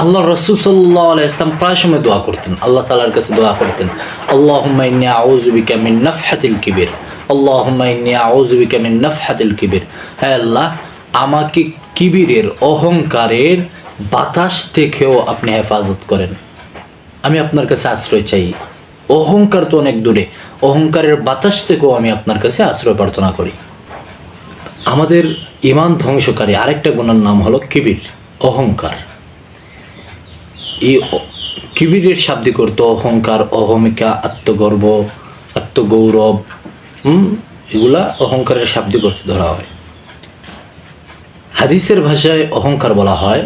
আল্লাহ রসুল সাল্লাহ ইসলাম প্রায় সময় দোয়া করতেন। আল্লাহ তালার কাছে দোয়া করতেন। আল্লাহ আউজুবিকা মিন নফহাতিল কিবির। আল্লাহ আউজুবিকা মিন নফহাতিল কিবির। হ্যাঁ আল্লাহ, আমাকে কিবিরের অহংকারের বাতাস থেকেও আপনি হেফাজত করেন। আমি আপনার কাছে আশ্রয় চাই। অহংকার তো অনেক দূরে। অহংকারের বাতাস থেকেও আমি আপনার কাছে আশ্রয় প্রার্থনা করি। আমাদের ইমান ধ্বংসকারী আরেকটা গুণের নাম হলো কিবির, অহংকার। এই কিবিরের শাব্দিক অর্থ অহংকার, অহমিকা, আত্মগর্ব, আত্মগৌরব, হুম? এগুলা অহংকারের শাব্দিক অর্থে ধরা হয়। হাদিসের ভাষায় অহংকার বলা হয়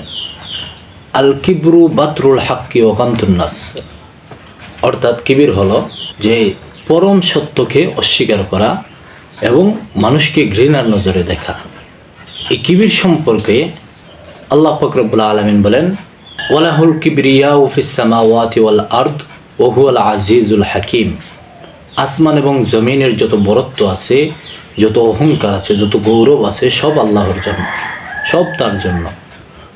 আল কিবরু বাতরুল হাক্কি ওকান্তুন্নাস অর্থাৎ কিবির হলো যে পরম সত্যকে অস্বীকার করা এবং মানুষকে ঘৃণার নজরে দেখা। এই কিবির সম্পর্কে আল্লাহ ফকরবুল্লা আলমিন বলেন ওয়ালাহুল কিবরিয়া উফিসামাওয়াতি ওয়াল আর্দ ওহুয়াল আজিজুল হাকিম। আসমান এবং জমিনের যত বরত্ব আছে, যত অহংকার আছে, যত গৌরব আছে, সব আল্লাহর জন্য, সব তার জন্য।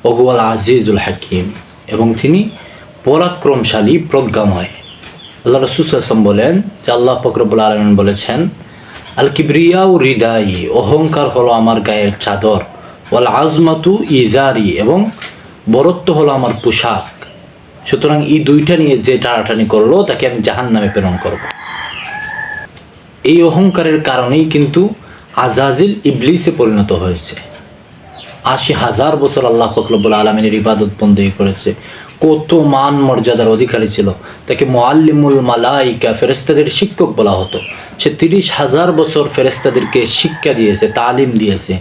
ওহুয়াল আজিজুল হাকিম। এবং তিনি পরাক্রমশালী, প্রজ্ঞাময়। আল্লাহ রসুসাম বলেন যে আল্লাহ ফকরবুল আলমিন বলেছেন, আল কিবরিয়াউ হৃদাই অহংকার হলো আমার গায়ের চাদর। ওয়াল আজমাতু ইজারি এবং বরত্ব হলো আমার পোশাক। সুতরাং এই দুইটা নিয়ে যে টানাটানি করল, তাকে আমি জাহান নামে প্রেরণ করব। এই অহংকারের কারণেই কিন্তু আজাজিল ইবলিসে পরিণত হয়েছে। আশি হাজার বছর আল্লাহ ফকরবুল আলমিনের ইবাদত বন্দী করেছে। কত মান মর্যাদার অধিকারী ছিল। তাকে মোয়াল্লিমুল মালাইকা ফেরেস্তাদের শিক্ষক বলা হতো। সে তিরিশ হাজার বছর ফেরেস্তাদেরকে শিক্ষা দিয়েছে, তালিম দিয়েছে।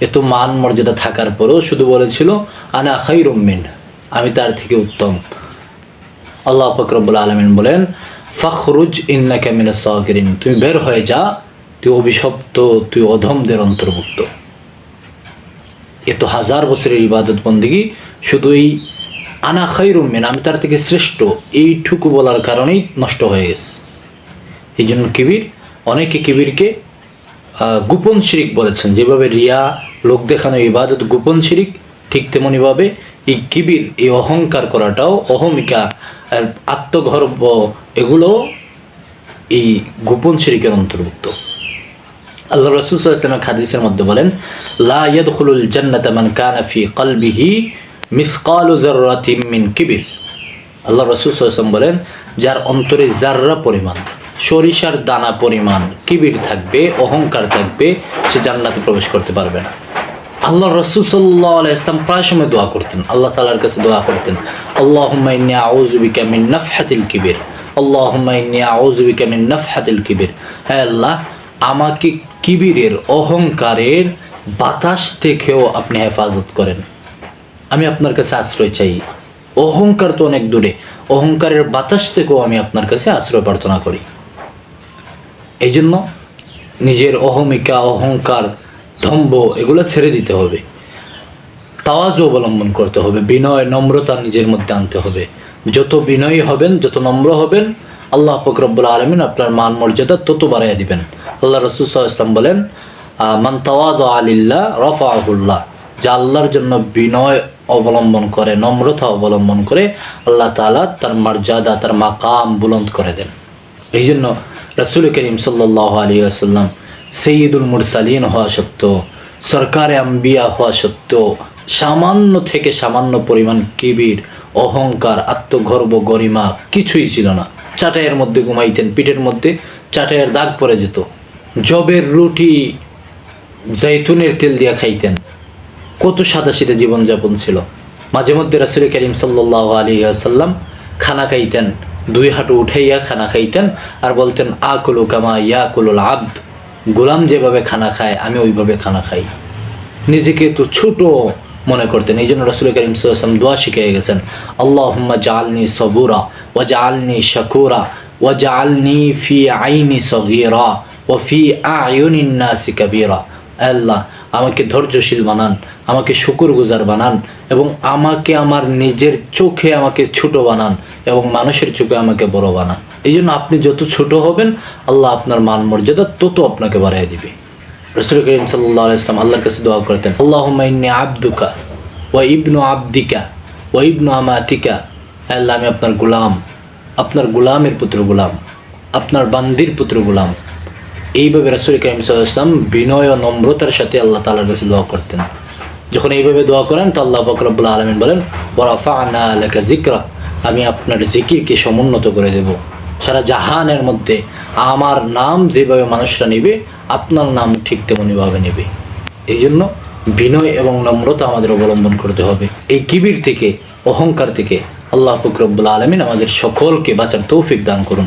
এত মান মর্যাদা থাকার পরেও শুধু বলেছিল, আনা খৈরুমিন আমি তার থেকে উত্তম। আল্লাহ ফকরবুল আলমিন বলেন, ফখরুজ ইন্না ক্যামিনা সাগরিন তুমি বের হয়ে যা, তুই অভিশপ্ত, তুই অধমদের অন্তর্ভুক্ত। এত হাজার বছরের ইবাদত বন্দিগি শুধু এই আনা খৈরুমিন আমি তার থেকে শ্রেষ্ঠ। এইটুকু বলার কারণেই নষ্ট হয়ে গেছে। এই জন্য কিবির, অনেকে কিবিরকে গোপন শিরিক বলেছেন। যেভাবে রিয়া, লোক দেখানো ইবাদত গোপন শিরিক, ঠিক তেমনিভাবে এই কিবির, এই অহংকার করাটাও অহমিকা, আর আত্মগর্ব এগুলো এই গোপন শিরিকের অন্তর্ভুক্ত। আল্লাহ রসুল ইসলামের হাদিসের মধ্যে বলেন, লা ইয়াদখুলুল জান্নাতা মান কানা কলবিহি মিসকালু যাররাতিন মিন কিবির আল্লাহ রসুল ইসলাম বলেন, যার অন্তরে জাররা পরিমাণ, সরিষার দানা পরিমাণ, কিবির থাকবে, অহংকার থাকবে, সে জান্নাতে প্রবেশ করতে পারবে না। আল্লাহ রসুল সাল্লাহ ইসলাম প্রায় সময় দোয়া করতেন। আল্লাহ তালার কাছে দোয়া করতেন আল্লাহ মিন নফহাতিল কিবির। আল্লাহ মিন নফহাতিল কিবির। হ্যাঁ আল্লাহ, আমাকে কিবিরের অহংকারের বাতাস থেকেও আপনি হেফাজত করেন। আমি আপনার কাছে আশ্রয় চাই। অহংকার তো অনেক দূরে। অহংকারের বাতাস থেকেও আমি আপনার কাছে আশ্রয় প্রার্থনা করি। এই জন্য নিজের অহমিকা, অহংকার ধম্ব এগুলো ছেড়ে দিতে হবে। তাওয়াজ অবলম্বন করতে হবে। বিনয়, নম্রতা নিজের মধ্যে আনতে হবে। যত বিনয়ী হবেন, যত নম্র হবেন, আল্লাহ ফকরবুল আলমিন আপনার মান মর্যাদা তত বাড়াইয়া দিবেন। আল্লাহ রসুল ইসলাম বলেন মান তাওয়াদ আলিল্লাহ রফাহুল্লাহ যা আল্লাহর জন্য বিনয় অবলম্বন করে, নম্রতা অবলম্বন করে আল্লাহ তাআলা তার মর্যাদা, তার মাকাম বুলন্দ করে দেন। এই জন্য রসুল করিম সাল্লাহ আলী আসাল্লাম সৈয়দুল মুরসালিন হওয়া সত্ত্বেও, সরকারে আম্বিয়া হওয়া সত্ত্বেও সামান্য থেকে সামান্য পরিমাণ কিবির, অহংকার, আত্মগর্ব, গরিমা কিছুই ছিল না। চাটাইয়ের মধ্যে ঘুমাইতেন, পিঠের মধ্যে চাটাইয়ের দাগ পড়ে যেত। জবের রুটি, জৈতুনের তেল দিয়া খাইতেন। কত সাদা সিধে জীবনযাপন ছিল। মাঝে মধ্যে রাসুল করিম সাল্লাহ আলী আসাল্লাম খানা খাইতেন, দুই হাঁটু উঠাইয়া খানা খাইতেন আর বলতেন, আকুলু কামা ইয়া কুলুল আব্দ। গোলাম যেভাবে খানা খায়, আমি ওইভাবে খানা খাই। নিজেকে তো ছোট মনে করতেন। এই জন্য রসুল করিম সাল্লাম দোয়া শিখিয়ে গেছেন আল্লাহ জালনি সবুরা ও জালনি শাকুরা ও জালনি ফি আইনি সগিরা ও ফি আয়ুনিন নাসি কাবিরা। আল্লাহ আমাকে ধৈর্যশীল বানান, আমাকে শুকুর গুজার বানান এবং আমাকে আমার নিজের চোখে আমাকে ছোট বানান এবং মানুষের চোখে আমাকে বড় বানান। এই জন্য আপনি যত ছোট হবেন, আল্লাহ আপনার মান মর্যাদা তত আপনাকে বাড়াই দিবে। রসুল করিম সাল্লাহ আল্লাহর কাছে দোয়া করতেন আল্লাহ ইন্নি আব্দুকা ও ইবনু আব্দিকা ওইবনু আমাতিকা। আল্লাহ, আমি আপনার গুলাম, আপনার গুলামের পুত্র গুলাম, আপনার বান্দির পুত্র গোলাম। এইভাবে রাসুল কাইম ইসলাম বিনয় ও নম্রতার সাথে আল্লাহ তালার কাছে দোয়া করতেন। যখন এইভাবে দোয়া করেন, তো আল্লাহ ফকরবুল্লা আলমিন বলেন বরাফা আনা আলাকা জিক্রা আমি আপনার জিকিরকে সমুন্নত করে দেব। সারা জাহানের মধ্যে আমার নাম যেভাবে মানুষরা নেবে, আপনার নাম ঠিক তেমনিভাবে নেবে। এই জন্য বিনয় এবং নম্রতা আমাদের অবলম্বন করতে হবে। এই কিবির থেকে, অহংকার থেকে আল্লাহ ফকরবুল্লা আলমিন আমাদের সকলকে বাঁচার তৌফিক দান করুন।